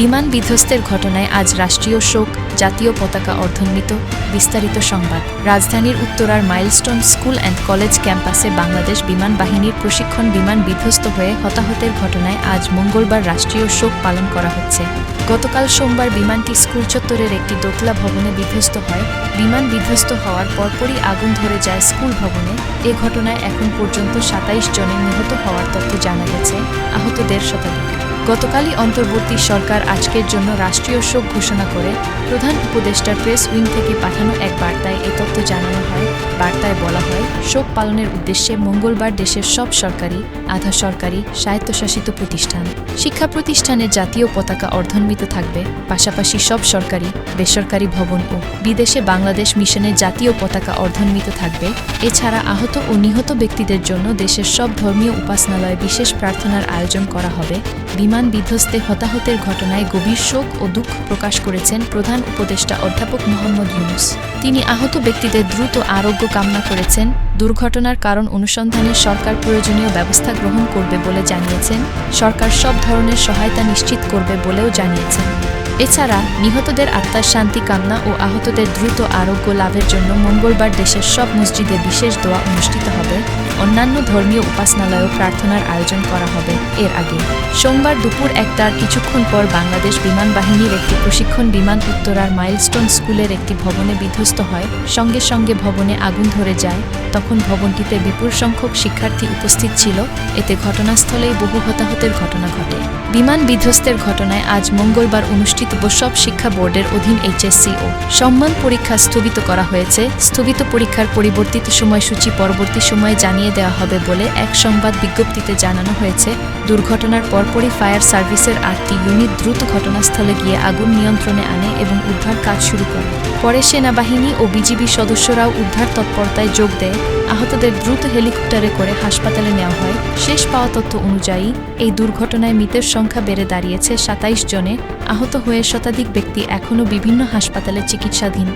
বিমান বিধ্বস্তের ঘটনায় আজ রাষ্ট্রীয় শোক, জাতীয় পতাকা অর্ধন্বিত, বিস্তারিত সংবাদ। রাজধানীর উত্তরার মাইলস্টোন স্কুল অ্যান্ড কলেজ ক্যাম্পাসে বাংলাদেশ বিমান বাহিনীর প্রশিক্ষণ বিমান বিধ্বস্ত হয়ে হতাহতের ঘটনায় আজ মঙ্গলবার রাষ্ট্রীয় শোক পালন করা হচ্ছে। গতকাল সোমবার বিমানটি স্কুল চত্বরের একটি দোতলা ভবনে বিধ্বস্ত হয়। বিমান বিধ্বস্ত হওয়ার পরপরই আগুন ধরে যায় স্কুল ভবনে। এ ঘটনায় এখন পর্যন্ত সাতাইশ জনের নিহত হওয়ার তথ্য জানা গেছে আহতদের শতাধিক। গতকালই অন্তর্বর্তী সরকার আজকের জন্য রাষ্ট্রীয় শোক ঘোষণা করে প্রধান উপদেষ্টার প্রেস উইং থেকে পাঠানো এক বার্তায় এ তথ্য জানানো হয়। বার্তায় বলা হয়, শোক পালনের উদ্দেশ্যে মঙ্গলবার দেশের সব সরকারি, আধা সরকারি, স্বায়ত্তশাসিত প্রতিষ্ঠান, শিক্ষা প্রতিষ্ঠানের জাতীয় পতাকা অর্ধন্বিত থাকবে। পাশাপাশি সব সরকারি, বেসরকারি ভবন ও বিদেশে বাংলাদেশ মিশনের জাতীয় পতাকা অর্ধন্বিত থাকবে। এছাড়া আহত ও নিহত ব্যক্তিদের জন্য দেশের সব ধর্মীয় উপাসনালয়ে বিশেষ প্রার্থনার আয়োজন করা হবে। বিমান বিধ্বস্তে হতাহতের ঘটনায় গভীর শোক ও দুঃখ প্রকাশ করেছেন প্রধান উপদেষ্টা অধ্যাপক মোহাম্মদ ইউনুস। তিনি আহত ব্যক্তিদের দ্রুত আরোগ্য কামনা করেছেন। দুর্ঘটনার কারণ অনুসন্ধানে সরকার প্রয়োজনীয় ব্যবস্থা গ্রহণ করবে বলে জানিয়েছেন। সরকার সব ধরনের সহায়তা নিশ্চিত করবে বলেও জানিয়েছেন। এছাড়া নিহতদের আত্মার শান্তি, কামনা ও আহতদের দ্রুত আরোগ্য লাভের জন্য মঙ্গলবার দেশের সব মসজিদে বিশেষ দোয়া অনুষ্ঠিত হবে। অন্যান্য ধর্মীয় উপাসনালয়েও প্রার্থনার আয়োজন করা হবে। এর আগে, সোমবার দুপুর একটার কিছুক্ষণ পর বাংলাদেশ বিমান বাহিনীর একটি প্রশিক্ষণ বিমান উত্তরার মাইলস্টোন স্কুলের একটি ভবনে বিধ্বস্ত হয়। সঙ্গে সঙ্গে ভবনে আগুন ধরে যায়। তখন ভবনটিতে বিপুল সংখ্যক শিক্ষার্থী উপস্থিত ছিল। এতে ঘটনাস্থলেই বহু হতাহতের ঘটনা ঘটে। বিমান বিধ্বস্তের ঘটনায় আজ মঙ্গলবার অনুষ্ঠিত সব শিক্ষা বোর্ডের অধীন এইচএসসি ও সম্মান পরীক্ষা স্থগিত করা হয়েছে। স্থগিত পরীক্ষার পরিবর্তিত সময়সূচি পরবর্তী সময়ে জানিয়ে দেওয়া হবে বলে এক সংবাদ বিজ্ঞপ্তিতে জানানো হয়েছে, দুর্ঘটনার পরপরই ফায়ার সার্ভিসের আটটি ইউনিট দ্রুত ঘটনাস্থলে গিয়ে আগুন নিয়ন্ত্রণে আনে এবং উদ্ধার কাজ শুরু করে। পরে সেনাবাহিনী ও বিজিবি সদস্যরাও উদ্ধার তৎপরতায় যোগ দেয়। আহতদের দ্রুত হেলিকপ্টারে করে হাসপাতালে নেওয়া হয়। শেষ পাওয়া তথ্য অনুযায়ী, এই দুর্ঘটনায় মৃতের সংখ্যা বেড়ে দাঁড়িয়েছে সাতাইশ জনে। আহত হয়ে শতাধিক ব্যক্তি এখনও বিভিন্ন হাসপাতালে চিকিৎসাধীন।